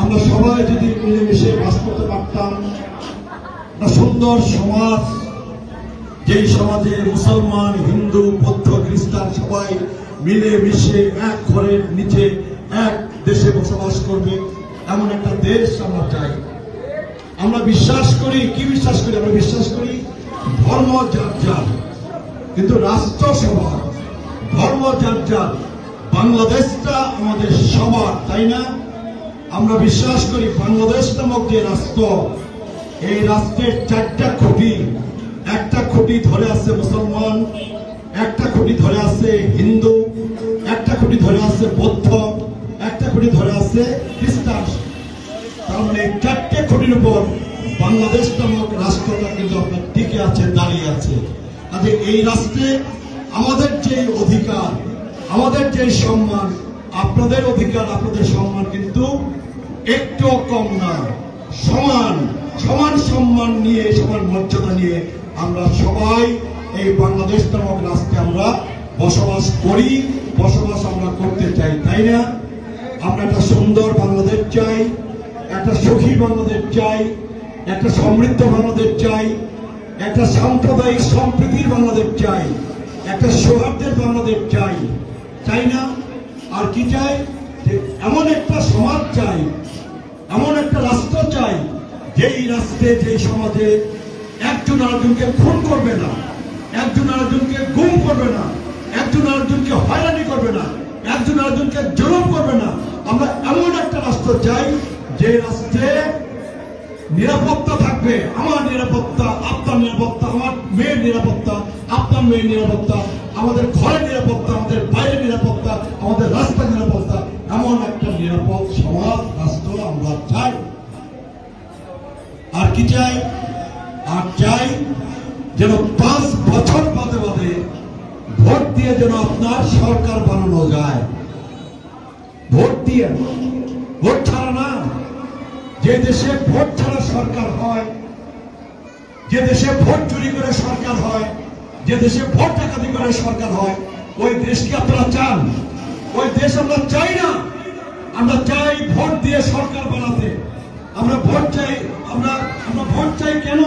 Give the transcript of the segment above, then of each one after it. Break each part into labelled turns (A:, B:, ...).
A: আমরা সবাই যদি মিলেমিশে বাস করতে পারতাম। সুন্দর সমাজ, যেই সমাজে মুসলমান, হিন্দু, বৌদ্ধ, খ্রিস্টান সবাই মিলে মিশে এক ঘরের নিচে এক দেশে বসবাস করবে, এমন একটা দেশ আমরা চাই। আমরা বিশ্বাস করি, কি বিশ্বাস করি? আমরা বিশ্বাস করি ধর্ম যার কিন্তু রাষ্ট্র সবার ধর্ম যার বাংলাদেশটা আমাদের সবার, তাই না? আমরা বিশ্বাস করি বাংলাদেশ নামক যে রাষ্ট্র, এই রাষ্ট্রের চারটা খুঁটি। একটা খুঁটি ধরে আছে মুসলমান, একটা খুঁটি ধরে আছে হিন্দু, একটা খুঁটি ধরে আছে বৌদ্ধ, একটা খুঁটি ধরে আছে উপর বাংলাদেশ নামক রাষ্ট্রটা কিন্তু আপনার টিকে আছে, দাঁড়িয়ে আছে কাজে এই রাষ্ট্রে আমাদের যে অধিকার, আমাদের যে সম্মান, আপনাদের অধিকার, আপনাদের সম্মান কিন্তু একটু কম না। সমান সমান সম্মান নিয়ে, সমান মর্যাদা নিয়ে আমরা সবাই এই বাংলাদেশ নামক রাষ্ট্রে আমরা বসবাস করি, বসবাস আমরা করতে চাই, তাই না? আমরা একটা সুন্দর বাংলাদেশ চাই। একটা সুখী বাংলাদেশ চাই, একটা সমৃদ্ধ বাংলাদেশ চাই, একটা সাম্প্রদায়িক সম্প্রীতির বাংলাদেশ চাই, একটা সৌহার্দ্যের বাংলাদেশ চাই। চাই না, আর কি চাই? যে এমন একটা সমাজ চাই, এমন একটা রাষ্ট্র চাই, যেই রাষ্ট্রে, যেই সমাজে একজন আরেকজনকে খুন করবে না, একজন আরেকজনকে গুম করবে না, একজন আরেকজনকে হয়রানি করবে না, একজন আরেকজনকে জুলুম করবে না। আমরা এমন একটা রাষ্ট্র চাই যে রাষ্ট্রে নিরাপত্তা থাকবে, আমার নিরাপত্তা, আপনার নিরাপত্তা, আমার মেয়ের নিরাপত্তা, আপনার মেয়ের নিরাপত্তা, আমাদের ঘরের নিরাপত্তা, আমাদের বাইরের নিরাপত্তা, আমাদের রাস্তার নিরাপত্তা, এমন একটা নিরাপদ সমাজ, রাষ্ট্র আমরা চাই। আর কি চাই? আর চাই যেন পাঁচ বছর বাদে বাদে ভোট দিয়ে যেন আপনার সরকার বানানো যায়। ভোট দিয়ে, ভোট ছাড়া যে দেশে ভোট ছাড়া সরকার হয়, যে দেশে ভোট চুরি করে সরকার হয়, যে দেশে ভোট ডাকাতি করে সরকার হয়, ওই দেশকে আপনারা চান। ওই দেশ আমরা চাই না। আমরা চাই ভোট দিয়ে সরকার বানাতে। আমরা ভোট চাই, আমরা আমরা ভোট চাই কেন?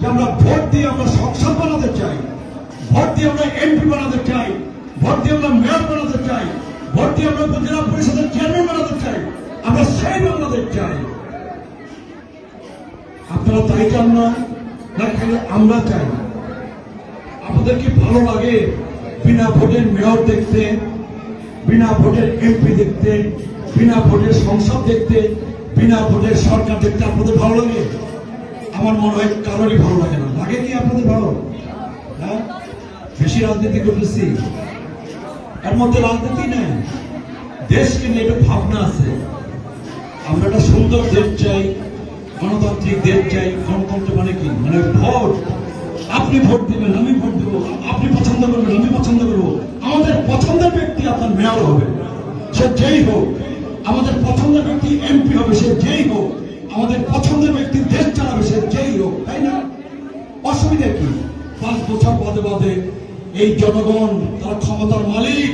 A: যে আমরা ভোট দিয়ে আমরা সংসদ বানাতে চাই। ভোট দিয়ে আমরা এমপি বানাতে চাই। ভোট দিয়ে আমরা মেয়র বানাতে চাই। ভোট দিয়ে আমরা উপজেলা পরিষদের চেয়ারম্যান বানাতে চাই। আমরা সেই বাংলাদেশ চাই। আপনারা তাই চান না? না খালি আমরা চাই আপনাদের কি ভালো লাগে বিনা ভোটের মেয়র দেখতে, বিনা ভোটের এমপি দেখতে, বিনা ভোটের সংসদ দেখতে, বিনা ভোটের সরকার দেখতে আপনাদের ভালো লাগে? আমার মনে হয় কারোরই ভালো লাগে না। লাগে কি আপনাদের ভালো? হ্যাঁ? বেশি রাজনীতি করতেছি। এর মধ্যে রাজনীতি নেই। দেশকে নিয়ে একটা ভাবনা আছে। আমরা একটা সুন্দর দেশ চাই গণতান্ত্রিক দেশ চাই, গণতন্ত্র মানে কি? মানে ভোট। আপনি ভোট দিবেন, আমি ভোট দেবো। আপনি পছন্দ করবেন, আমি পছন্দ করব। আমাদের পছন্দের ব্যক্তি আপনার মেয়র হবে। সে যেই হোক। আমাদের পছন্দের ব্যক্তি এমপি হবে, সে যেই হোক। আমাদের পছন্দের ব্যক্তি দেশ চালাবে, সে যেই হোক, তাই না? অসুবিধা কি? পাঁচ বছর বাদে বাদে এই জনগণ, তারা ক্ষমতার মালিক,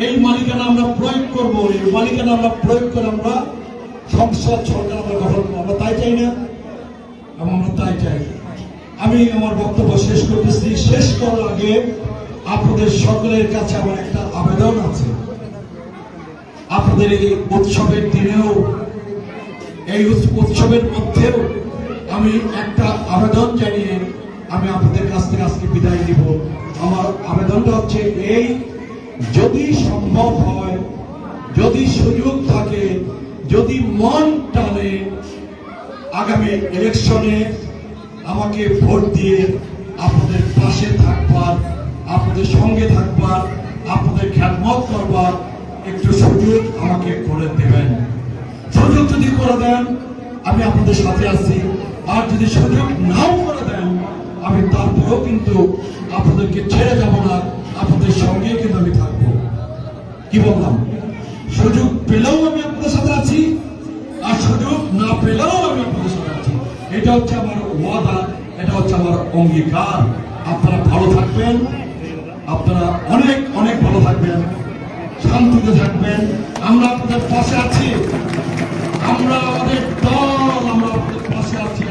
A: এই মালিকানা আমরা প্রয়োগ করব, এই মালিকানা আমরা প্রয়োগ করে আমরা সংসদ সরকার আমরা গঠন করব। আমরা তাই চাই না? আমরা তাই চাই। আমি আমার বক্তব্য শেষ করতেছি। শেষ করার আগে আপনাদের সকলের কাছে আমার একটা আবেদন আছে। আপনাদের এই উৎসবের দিনেও, এই উৎসবের মধ্যেও আমি একটা আবেদন জানিয়ে আমি আপনাদের কাছ থেকে আজকে বিদায় দিব আমার আবেদনটা হচ্ছে এই, যদি সম্ভব হয়, যদি সুযোগ থাকে যদি মন টানে, আগামী ইলেকশনে আমাকে ভোট দিয়ে আপনাদের পাশে থাকবার, আপনাদের সঙ্গে থাকবার, আপনাদের খ্যাতমত করবার একটু সুযোগ আমাকে করে দেবেন। সুযোগ যদি করে দেন, আমি আপনাদের সাথে আছি। আর যদি সুযোগ নাও করে দেন, আমি তারপরেও কিন্তু আপনাদেরকে ছেড়ে যাব না। আপনাদের সঙ্গে কিন্তু আমি থাকব। কি বললাম? সুযোগ পেলেও আমি আপনাদের সাথে আছি, আর সুযোগ না পেলেও আমি আপনাদের সাথে আছি। এটা হচ্ছে আমার ওয়াদা, এটা হচ্ছে আমার অঙ্গীকার। আপনারা ভালো থাকবেন, আপনারা অনেক অনেক ভালো থাকবেন, শান্তিতে থাকবেন। আমরা আপনাদের পাশে আছি। আমরা আমাদের দল, আমরা আপনাদের পাশে আছি